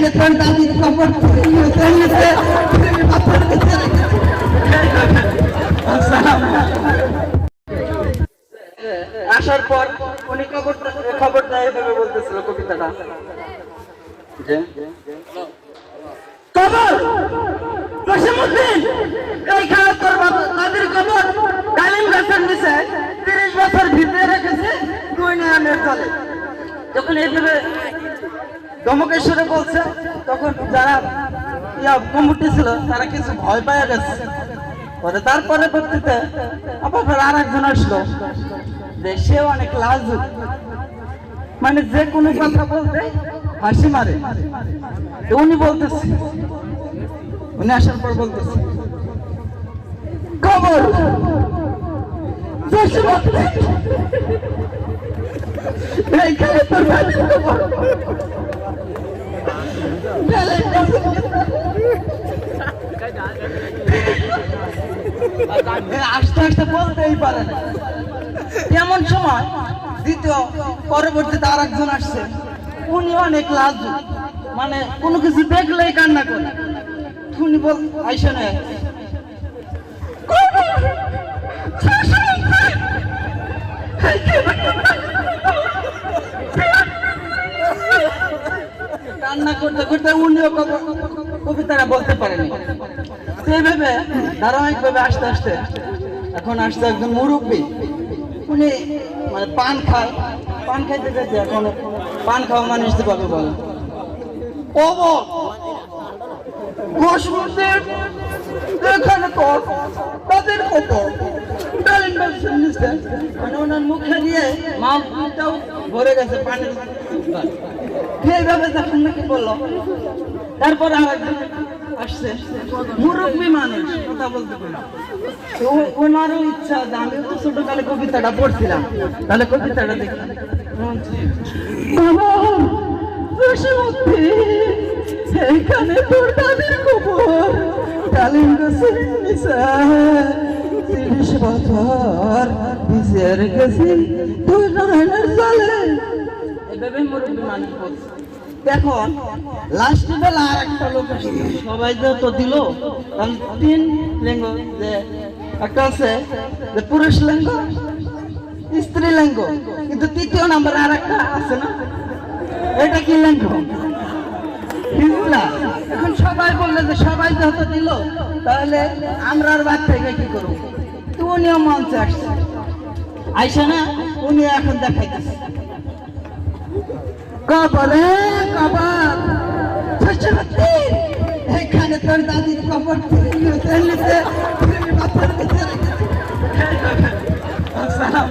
কেটে রেখেছে। আসসালাম। আসার পর উনি খবর খবর দেয় এভাবে বলতেছিল কবিতাটা যে কবর জসিমউদ্দিন এইখানে তোর বাবা কবর ডালিম গাছের নিচে তিরিশ বছর ভিতরে রেখেছে দুই নয়নের জলে যখন এইভাবে ধমকেশ্বরে বলছে, তখন যারা কমিটি ছিল, তারা কিছু ভয় পাওয়া গেছে। পরে তারপরে পরবর্তীতে আবার আর একজন আসলো, যে সেও অনেক লাজুক। মানে যে কোনো কথা বলতে হাসি মারে। উনি বলতেছে, উনি আসার পর বলতেছে এইখানে তোর দাদির কবর ডালিম গাছের নিচে আস্তে আস্তে বলতেই পারে না। এমন সময় দ্বিতীয় পরবর্তীতে আর একজন আসছে। উনি অনেক লাজু মানে কোনো কিছু দেখলেই কান্না করে। উনি বল আইসে না কান্না করতে করতে উনিও কব- কবিতাটা বলতে পারেনি। তো ধারাবাহিকভাবে আস্তে আস্তে এখন আসছে একজন মুরব্বী। উনি মানে পান খায়। পান খাইতে খাইতে এখন পান খাওয়া মানুষ পাবে বলে। এখানে তাদের ব্যবসার নিচে মানে ওনার মুখে দিয়ে মালটাও ভরে গেছে পানির এইভাবে যখন নাকি বলল। তারপরে আর আসছে, মুরব্বী মানুষ, কথা বলতে পারে তো ওনারও ইচ্ছা যে আমিও তো ছোটকালে কবিতাটা পড়ছিলাম, তাহলে কবিতাটা দেখি। কবর জসিমউদ্দিন এইখানে তোর দাদির কবর ডালিম গাছের নিচে। তিরিশ বছর ভিজে রেখেছি তুই নয়নের জলে। এভাবে মুরব্বী মানুষ বলছে দেখুন লাস্ট বেলা আর একটা লোক সবাই যে তো দিল তিন লিঙ্গ যে একটা আছে যে পুরুষ লিঙ্গ স্ত্রী লিঙ্গ কিন্তু তৃতীয় নাম্বার আর একটা আছে না? এটা কি লিঙ্গ? হিজলা এখন সবাই বললে যে সবাই যেহেতু দিল তাহলে আমরা আর বাদ থেকে কি করব? তো উনিও মঞ্চে আসছে। আইসা না উনি এখন দেখাইতেছে। কবরে কবর এইখানে তোর দাদির কবর তুমি পাথর কেটে আসসালাম